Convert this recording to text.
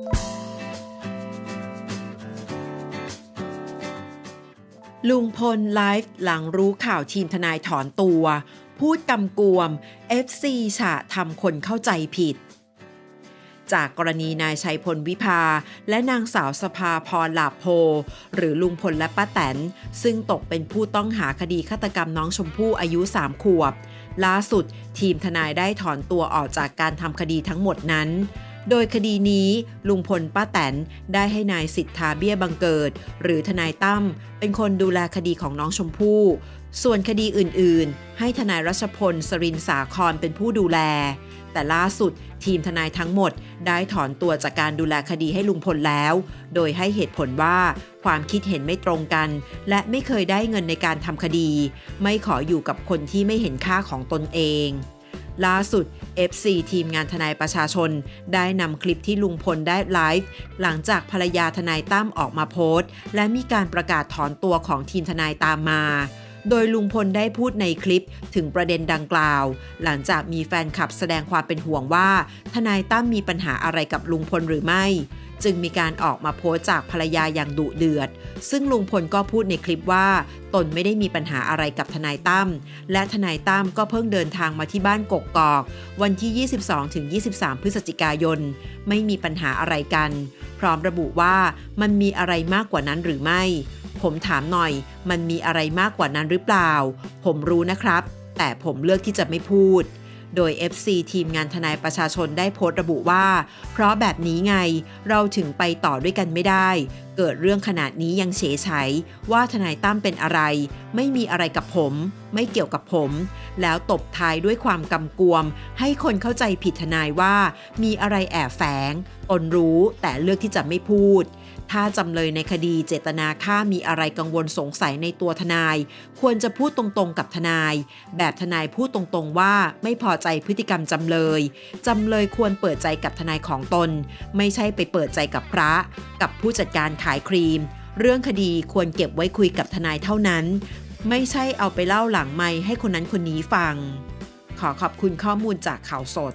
ลุงพลไลฟ์หลังรู้ข่าวทีมทนายถอนตัว พูดกำกวม FC ฉะทำคนเข้าใจผิด จากกรณีนายชัยพลวิภา และนางสาวสภาพรหลาโพ หรือลุงพลและป้าแตน ซึ่งตกเป็นผู้ต้องหาคดีฆาตกรรมน้องชมพู่อายุ 3 ขวบ ล่าสุดทีมทนายได้ถอนตัวออกจากการทำคดีทั้งหมดนั้น โดยคดีนี้ลุงพลป้าแตนได้ให้นายสิทธาเบี้ยบังเกิด หรือทนายตั้มเป็นคนดูแลคดีของน้องชมพู่ส่วนคดีอื่นๆ ให้ทนายรัชพล สรินสาครเป็นผู้ดูแล แต่ล่าสุดทีมทนายทั้งหมดได้ถอนตัวจากการดูแลคดีให้ลุงพลแล้ว โดยให้เหตุผลว่าความคิดเห็นไม่ตรงกัน และไม่เคยได้เงินในการทำคดี ไม่ขออยู่กับคนที่ไม่เห็นค่าของตนเอง ล่าสุด FC ทีมงานทนายประชาชน ได้นำคลิปที่ลุงพลได้ไลฟ์หลังจากภรรยาทนายตั้มออกมาโพสต์ และมีการประกาศถอนตัวของทีมทนายตามมา โดยลุงพลได้พูดในคลิปถึงประเด็นดังกล่าว หลังจากมีแฟนคลับแสดงความเป็นห่วงว่า ทนายตั้มมีปัญหาอะไรกับลุงพลหรือไม่ จึงมีการออกมาโพสจากภรรยาอย่างดุเดือด ซึ่งลุงพลก็พูดในคลิปว่า ตนไม่ได้มีปัญหาอะไรกับทนายตั้มและทนายตั้มก็เพิ่งเดินทางมาที่บ้านกกกอก วันที่ 22-23 พฤศจิกายน ไม่มีปัญหาอะไรกัน พร้อมระบุว่ามันมีอะไรมากกว่านั้นหรือไม่ ผมถามหน่อย มันมีอะไรมากกว่านั้นหรือเปล่า ผมรู้นะครับ แต่ผมเลือกที่จะไม่พูด โดย FC ทีมงานทนายประชาชนได้โพสต์ระบุว่า เพราะแบบนี้ไง เราถึงไปต่อด้วยกันไม่ได้ เกิดเรื่องขนาดนี้ยังเฉยชัยว่าทนายตั้มเป็นอะไร ไม่มีอะไรกับผม ไม่เกี่ยวกับผม แล้วตบท้ายด้วยความกำกวม ให้คนเข้าใจผิดทนายว่า มีอะไรแอบแฝงตนรู้แต่เลือกที่จะไม่พูด ถ้าจำเลยในคดีเจตนาฆ่ามีอะไรกังวลสงสัยในตัวทนาย ควรจะพูดตรงๆกับทนาย แบบทนายพูดตรงๆว่าไม่พอใจพฤติกรรมจำเลยจำเลยควรเปิดใจกับทนายของตน ไม่ใช่ไปเปิดใจกับพระ กับผู้จัดการขายครีม เรื่องคดีควรเก็บไว้คุยกับทนายเท่านั้น ไม่ใช่เอาไปเล่าหลังไมค์ให้คนนั้นคนนี้ฟัง ขอขอบคุณข้อมูลจากข่าวสด